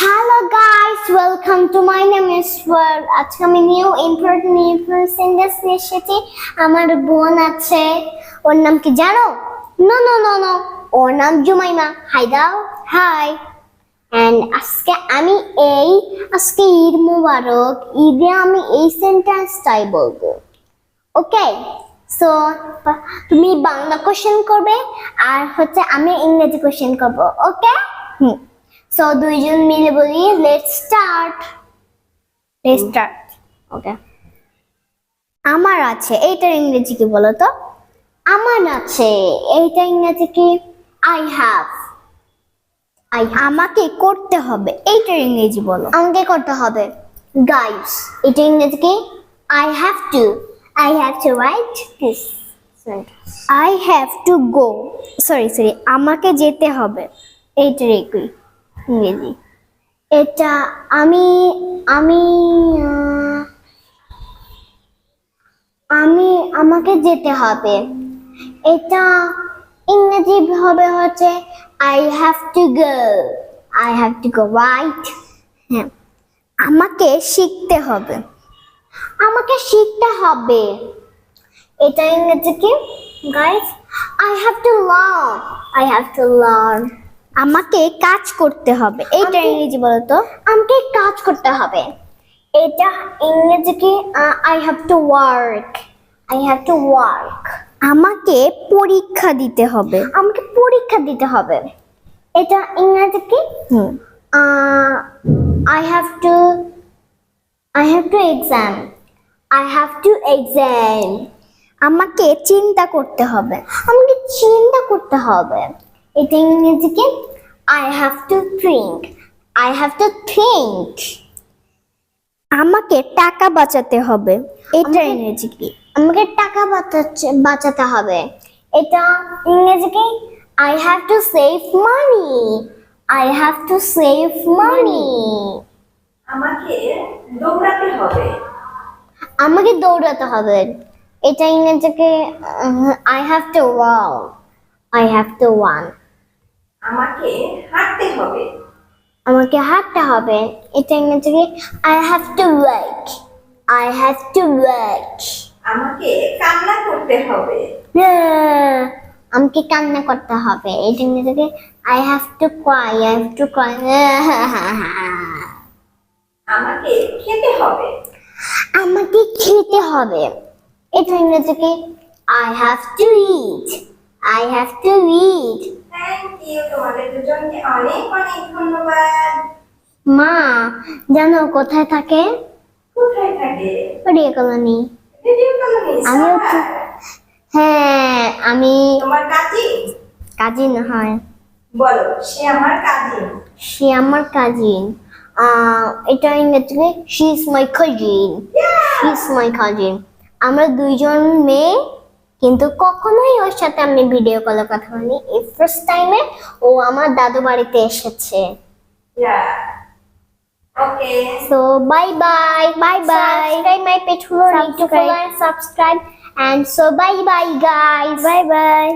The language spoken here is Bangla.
Hello guys welcome to my name is world আজকে আমি নিউ ইম্পর্টেন্ট নিউ সেন্টেন্স নিয়ে আমার বোন আছে। ওর নাম কি জানো? নো নো নো নো ওর নাম জুমাইমা। হাই দাও। হাই এন্ড আজকে আমি এই, আজকে ঈদ মুবারক। ঈদে আমি এই সেন্টেন্সটাই বলব। ওকে সো তুমি বাংলা কোশ্চেন করবে, আর হচ্ছে আমি ইংরেজি কোশ্চেন করব। ওকে হুম। সো দুইজন মিলে বলি let's start let's start okay আমার আছে এইটার ইংরেজি কি বলো তো? আমার আছে এইটা ইংরেজি কি? আই হ্যাভ আই আমাকে করতে হবে এইটার ইংরেজি বলো। আমাকে করতে হবে গাইস এটা ইংরেজি কি? I have to I have to write this I have to go sorry sorry আমাকে যেতে হবে এইটার একই ইংরেজি এটা আমি আমি আমি, আমাকে যেতে হবে। এটা ইংরেজি হবে হচ্ছে I have to go I have to go right হ্যাঁ আমাকে শিখতে হবে। আমাকে শিখতে হবে। এটা ইংরেজি কি? Guys I have to learn I have to learn আমাকে কাজ করতে হবে। এইটা ইংরেজি বলো তো আমাকে কাজ করতে হবে। এটা ইংরেজি কি I have to work I have to work আমাকে পরীক্ষা দিতে হবে। আমাকে পরীক্ষা দিতে হবে। এটা ইংরেজি কি I have to I have to exam I have to exam আমাকে চিন্তা করতে হবে। আমাকে চিন্তা করতে হবে। এটা ইংরেজি I have to think I have to think আমাকে টাকা বাঁচাতে হবে। এটা ইংরেজি কি? আমাকে টাকা বাঁচাচ্ছে বাঁচাতে হবে। এটা ইংরেজি কি? I have to save money I have to save money আমাকে দৌড়াতে হবে। আমাকে দৌড়াতে হবে। এটা ইংরেজিকে I have to wow I have to one আমাকে হাঁটতে হবে। আমাকে হাঁটতে হবে। এটা ইংরেজিকে I have to work I have to work আমাকে কান্না করতে হবে। আমাকে কান্না করতে হবে। এটা ইংরেজিকে I have to cry I have to cry আমাকে খেতে হবে। আমাকে খেতে হবে। এটা ইংরেজিকে I have to eat I have to eat thank you তোমাদের দুজনকে অনেক অনেক ধন্যবাদ। মা জানো কোথায় থাকে? কোথায় থাকে? Radio colony. ভিডিও কলোনি আমিও তো হ্যাঁ আমি তোমার কাজিন কাজিন হয়। বলো সে আমার কাজিন। সে আমার কাজিন। এটা ইংরেজিতে she is my cousin she is my cousin আমরা দুইজন মেয়ে কিন্তু কখনোই ওর সাথে আমি ভিডিও কলে কথা বলিনি। এই ফার্স্ট টাইমে ও আমার দাদু বাড়িতে এসেছে। So bye bye bye bye subscribe my page subscribe and so bye bye guys bye bye